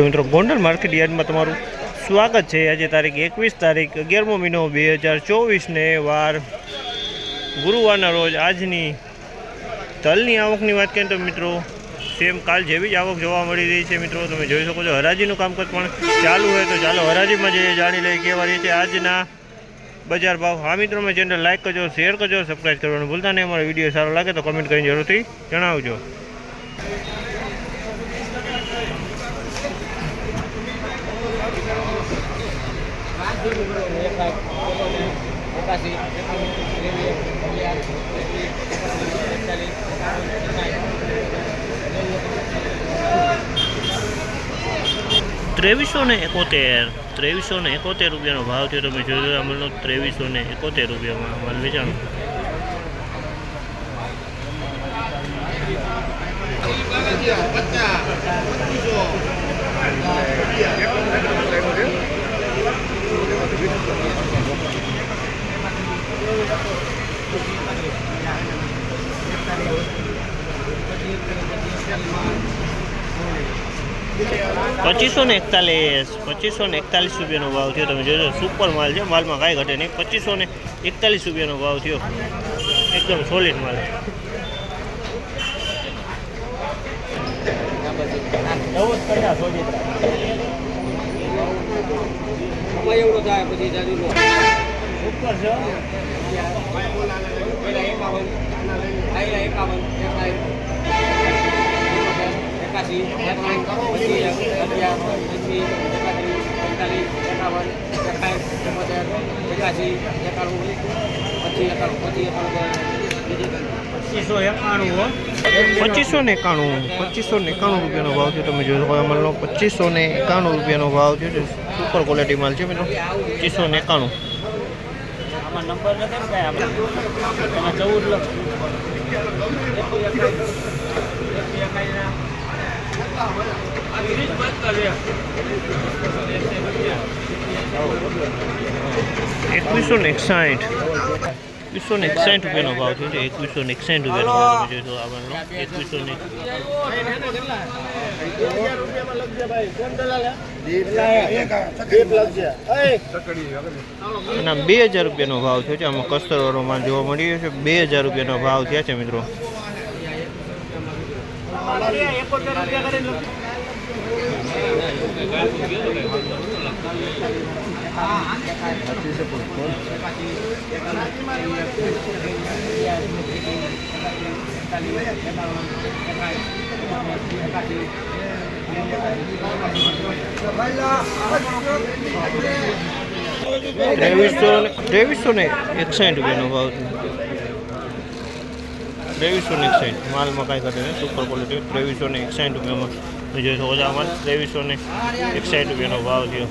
મિત્રો, ગોંડલ માર્કેટ યાર્ડમાં તમારું સ્વાગત છે. આજે તારીખ એકવીસ તારીખ, અગિયારમો મહિનો બે હજાર ચોવીસને વાર ગુરુવારના રોજ આજની તલની આવકની વાત કરીએ તો મિત્રો સેમ કાલ જેવી જ આવક જોવા મળી રહી છે મિત્રો. તમે જોઈ શકો છો, હરાજીનું કામકાજ પણ ચાલુ હોય તો ચાલો હરાજીમાં જઈએ, જાણી લઈએ કેવા રહી છે આજના બજાર ભાવ. હા મિત્રો મેં ચેનલ લાઇક કરજો શેર કરજો સબસ્ક્રાઈબ કરવાનું ભૂલતા નહીં. અમારો વીડિયો સારો લાગે તો કમેન્ટ કરીને જરૂરથી જણાવજો. ત્રેવીસો ને એકોતેર ત્રેવીસો ને એકોતેર રૂપિયાનો ભાવ થયો. તમે જોયો અમલનો ત્રેવીસો ને એકોતેર રૂપિયામાં અમલ વેચાણો. પચીસો ને એકતાલીસ, પચીસો ને એકતાલીસ રૂપિયાનો ભાવ થયો. તમે જોજો સુપર માલ છે. માલમાં કાંઈ ઘટે નહીં. પચીસો ને એકતાલીસ રૂપિયાનો ભાવ થયો. એકદમ સોલિડ માલ. એકાવન એકાસી. એસી એકાણું પછી એકાણું પચીસો ને એકાણું પચીસો ને એકાણું રૂપિયાનો ભાવ છે તમે જોઈ શકો અમલનો પચીસો ને એકાણું રૂપિયાનો ભાવ છે સુપર ક્વોલિટી માલ છે મિત્રો પચીસો ને એકાણું નંબર નથી ચૌદ એકાવીસ ને એકસાઠ. એકવીસો ને એકસાઠ રૂપિયાનો ભાવ થયો છે. એકવીસો ને એકસાઠ રૂપિયાનો ભાવ થયો શકો આપણનો. એકવીસો ને બે હજાર રૂપિયાનો ભાવ થયો છે. આમાં કસ્તરવારોમાં જોવા મળી રહ્યો છે બે હજાર રૂપિયાનો ભાવ થયા છે, મિત્રો. ત્રેવીસો ને ત્રેવીસો ને એકસાઠ રૂપિયાનો ભાવ છે ત્રેવીસો ને એકસાઠ માલમાં કાંઈ ઘટે નહીં સુપર ક્વોલિટી ત્રેવીસો ને એકસાઠ રૂપિયામાં તમે જોઈ શકો છો આ માલ ત્રેવીસો ને એકસાઠ રૂપિયાનો ભાવ થયો.